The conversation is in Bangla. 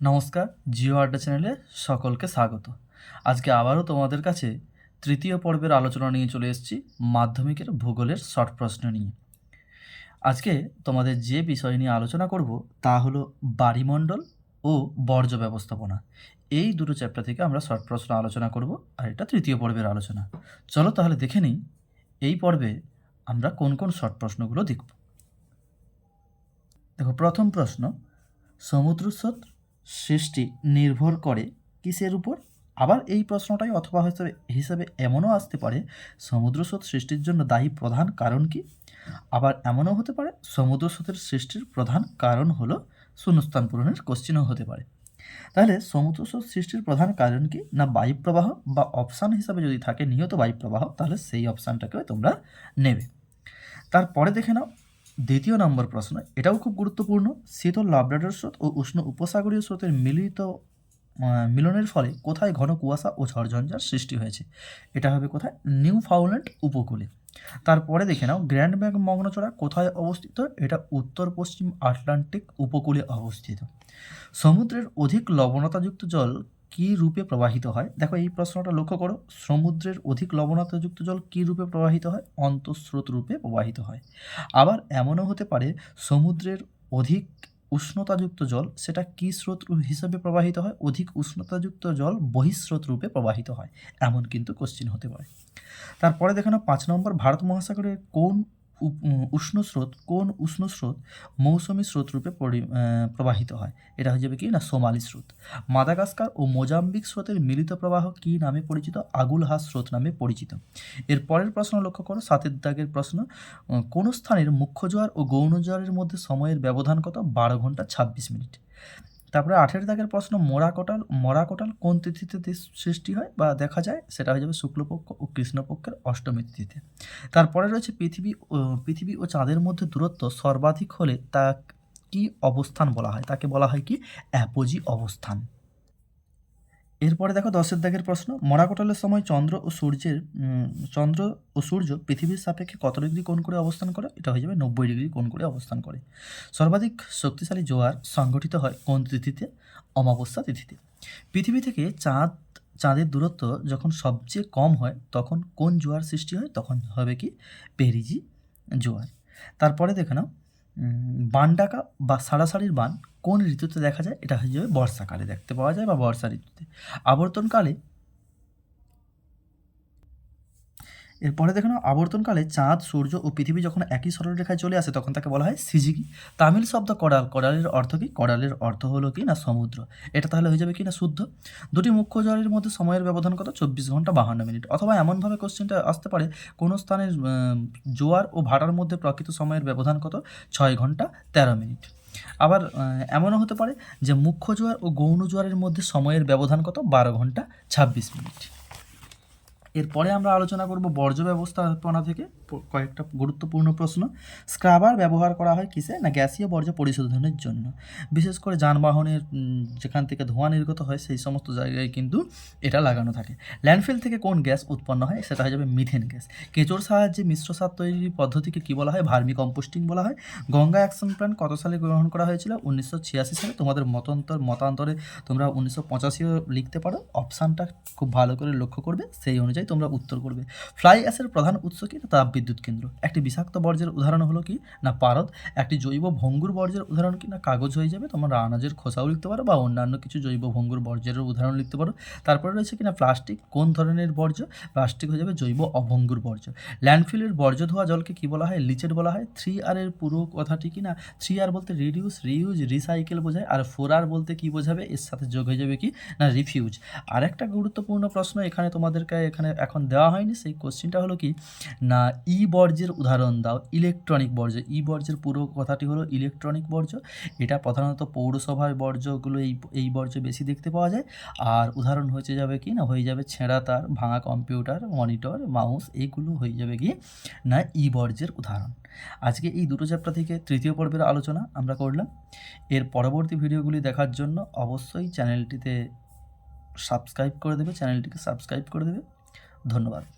নমস্কার, জিও আড্ডা চ্যানেলে সকলকে স্বাগত। আজকে আবারও তোমাদের কাছে তৃতীয় পর্বের আলোচনা নিয়ে চলে এসেছি মাধ্যমিকের ভূগোলের শর্ট প্রশ্ন নিয়ে। আজকে তোমাদের যে বিষয় নিয়ে আলোচনা করব তা হলো বাড়িমণ্ডল ও বর্জ্য ব্যবস্থাপনা। এই দুটো চ্যাপ্টার থেকে আমরা শর্ট প্রশ্ন আলোচনা করব আর এটা তৃতীয় পর্বের আলোচনা। চলো তাহলে দেখে নিই, এই পর্বে আমরা কোন কোন শর্ট প্রশ্নগুলো দেখব। দেখো, প্রথম প্রশ্ন সমুদ্র স্রোত সৃষ্টি নির্ভর করে কিসের উপর? আবার এই প্রশ্নটাই অথবা হিসেবে হিসাবে এমনও আসতে পারে সমুদ্র স্রোত সৃষ্টির জন্য দায়ী প্রধান কারণ কি? আবার এমনও হতে পারে সমুদ্র স্রোতের সৃষ্টির প্রধান কারণ হলো শূন্যস্থান পূরণের কোশ্চিনও হতে পারে। তাহলে সমুদ্র স্রোত সৃষ্টির প্রধান কারণ কি? না বায়ুপ্রবাহ বা অপশান হিসাবে যদি থাকে নিয়ত বায়ুপ্রবাহ, তাহলে সেই অপশানটাকে তোমরা নেবে। তারপরে দেখে নাও দ্বিতীয় নম্বর প্রশ্ন, এটাও খুব গুরুত্বপূর্ণ, শীতল লাবরেটর স্রোত ও উষ্ণ উপসাগরীয় স্রোতের মিলিত মিলনের ফলে কোথায় ঘন কুয়াশা ও ঝড়ঝঞ্ঝার সৃষ্টি হয়েছে? এটা হবে কোথায়? নিউ ফাউল্যান্ড উপকূলে। তারপরে দেখে নাও গ্র্যান্ড ব্যাঙ্ক মগ্নচড়া কোথায় অবস্থিত? এটা উত্তর পশ্চিম আটলান্টিক উপকূলে অবস্থিত। সমুদ্রের অধিক লবণতাযুক্ত জল কী রূপে প্রবাহিত হয়? দেখো, এই প্রশ্নটা লক্ষ্য করো। সমুদ্রের অধিক লবণতাযুক্ত জল কী রূপে প্রবাহিত হয়? অন্তঃস্রোত রূপে প্রবাহিত হয়। আবার এমনও হতে পারে, সমুদ্রের অধিক উষ্ণতাযুক্ত জল সেটা কী স্রোত হিসাবে প্রবাহিত হয়? অধিক উষ্ণতাযুক্ত জল বহিঃস্রোত রূপে প্রবাহিত হয়। এমন কিন্তু কোশ্চিন হতে পারে। তারপরে দেখানো পাঁচ নম্বর ভারত মহাসাগরের কোন উষ্ণ স্রোত, কোন উষ্ণ স্রোত মৌসুমী স্রোত রূপে পরি- প্রবাহিত হয়? এটা হয়ে যাবে কি না? সোমালি স্রোত। মাদাগাস্কার ও মোজাম্বিক স্রোতের মিলিত প্রবাহ কি নামে পরিচিত? আগুলহাস স্রোত নামে পরিচিত। এর পরের প্রশ্ন লক্ষ্য করো। সাতের দাগের প্রশ্ন কোন স্থানের মুখ্য জোয়ার ও গৌণ জোয়ারের মধ্যে সময়ের ব্যবধান কত? বারো ঘণ্টা ছাব্বিশ মিনিট। তারপরে আঠের দাগের প্রশ্ন, মোরা কোটাল, মরা কোটাল কোন তিথিতে সৃষ্টি হয় বা দেখা যায়? সেটা হয়ে যাবে শুক্লপক্ষ ও কৃষ্ণপক্ষের অষ্টমী তিথিতে। তারপরে রয়েছে পৃথিবী পৃথিবী ও চাঁদের মধ্যে দূরত্ব সর্বাধিক হলে তা কি অবস্থান বলা হয়? তাকে বলা হয় কি? অ্যাপোজি অবস্থান। এরপরে দেখো দশের দাগের প্রশ্ন, মরাকোটালের সময় চন্দ্র ও সূর্যের চন্দ্র ও সূর্য পৃথিবীর সাপেক্ষে কত ডিগ্রি কোণ করে অবস্থান করে? এটা হয়ে যাবে নব্বই ডিগ্রি কোণ করে অবস্থান করে। সর্বাধিক শক্তিশালী জোয়ার সংগঠিত হয় কোন তিথিতে? অমাবস্যা তিথিতে। পৃথিবী থেকে চাঁদ, চাঁদের দূরত্ব যখন সবচেয়ে কম হয়, তখন কোন জোয়ার সৃষ্টি হয়? তখন হবে কি পেরিজি জোয়ার। তারপরে দেখে নাও বান ডাকা বা সারাসারির বান কোন ঋতুতে দেখা যায়? এটা হয়ে যাবে বর্ষাকালে দেখতে পাওয়া যায় বা বর্ষা ঋতুতে। আবর্তনকালে এরপরে দেখো না আবর্তনকালে চাঁদ, সূর্য ও পৃথিবী যখন একই সরলরেখায় চলে আসে, তখন তাকে বলা হয় সিজিকি তামিল শব্দ করাল করালের অর্থ কি? করালের অর্থ হলো কি না সমুদ্র। এটা তাহলে হয়ে যাবে কি না শুদ্ধ? দুটি মুখ্য জলের মধ্যে সময়ের ব্যবধান কত? চব্বিশ ঘণ্টা বাহান্ন মিনিট। অথবা এমনভাবে কোশ্চেনটা আসতে পারে, কোনো স্থানের জোয়ার ও ভাটার মধ্যে প্রকৃত সময়ের ব্যবধান কত? ছয় ঘণ্টা তেরো মিনিট। আবার এমনও হতে পারে যে মুখ্য জোয়ার ও গৌণ জোয়ারের মধ্যে সময়ের ব্যবধান কত? বারো ঘণ্টা ছাব্বিশ মিনিট। এরপরে আমরা আলোচনা করব বর্জ্য ব্যবস্থাপনা থেকে কয়েকটা গুরুত্বপূর্ণ প্রশ্ন। স্ক্রাবার ব্যবহার করা হয় কিসে? না গ্যাসীয় বর্জ্য পরিশোধনের জন্য। বিশেষ করে যানবাহনের যেখান থেকে ধোঁয়া নির্গত হয় সেই সমস্ত জায়গায় কিন্তু এটা লাগানো থাকে। ল্যান্ডফিল থেকে কোন গ্যাস উৎপন্ন হয়? সেটা হয়ে যাবে মিথেন গ্যাস। কেঁচোর সাহায্যে মিশ্র সার তৈরির পদ্ধতিকে কী বলা হয়? ভার্মি কম্পোস্টিং বলা হয়। গঙ্গা অ্যাকশন প্ল্যান কত সালে গ্রহণ করা হয়েছিল? উনিশশো ছিয়াশি সালে। তোমাদের মতান্তর, মতান্তরে তোমরা উনিশশো পঁচাশিও লিখতে পারো। অপশানটা খুব ভালো করে লক্ষ্য করবে। সেই অনুযায়ী তোমরা উত্তর করবে। ফ্লাই অ্যাসের প্রধান উৎস কি? তাপ বিদ্যুৎ কেন্দ্র। একটি বিষাক্ত বর্জ্যের উদাহরণ হলো কি? না পারদ, একটি জৈব ভঙ্গুর বর্জ্যের উদাহরণ কি? না কাগজ হয়ে যাবে? তোমরা আনাজের খোসাও লিখতে পারো বা অন্যান্য কিছু জৈব ভঙ্গুর বর্জ্যের উদাহরণ লিখতে পারো। তারপরে রয়েছে কি না প্লাস্টিক? কোন ধরনের বর্জ্য? প্লাস্টিক হয়ে যাবে জৈব অভঙ্গুর বর্জ্য। ল্যান্ডফিলের বর্জ্য ধোয়া জলকে কি বলা হয়? লিচেট বলা হয়। থ্রি আর এর পুরো কথাটি কি না? থ্রি আর বলতে রিডিউস, রিউজ, রিসাইকেল বোঝায়। আর ফোর আর বলতে কি বোঝাবে? এর সাথে যোগ হয়ে যাবে কি? না রিফিউজ। আর একটা গুরুত্বপূর্ণ প্রশ্ন এখানে তোমাদেরকে, এখানে এখন দেওয়া হয়নি, সেই কোশ্চেনটা হলো কি, না ই বর্জ্যের উদাহরণ দাও ইলেকট্রনিক বর্জ্য। ই বর্জ্যের পুরো কথাটি হলো ইলেকট্রনিক বর্জ্য। এটা প্রধানত পৌরসভার বর্জ্যগুলো এই এই বর্জ্য বেশি দেখতে পাওয়া যায়। আর উদাহরণ হচ্ছে যাবে কি, না, হয়ে যাবে ছেঁড়া তার, ভাঙা কম্পিউটার মনিটর মাউস এইগুলো হয়ে যাবে কি না ই বর্জ্যের উদাহরণ। আজকে এই দুটো চ্যাপ্টার থেকে তৃতীয় পর্বের আলোচনা আমরা করলাম। এর পরবর্তী ভিডিওগুলি দেখার জন্য অবশ্যই চ্যানেলটিতে সাবস্ক্রাইব করে দেবে চ্যানেলটিকে সাবস্ক্রাইব করে দেবে। ধন্যবাদ।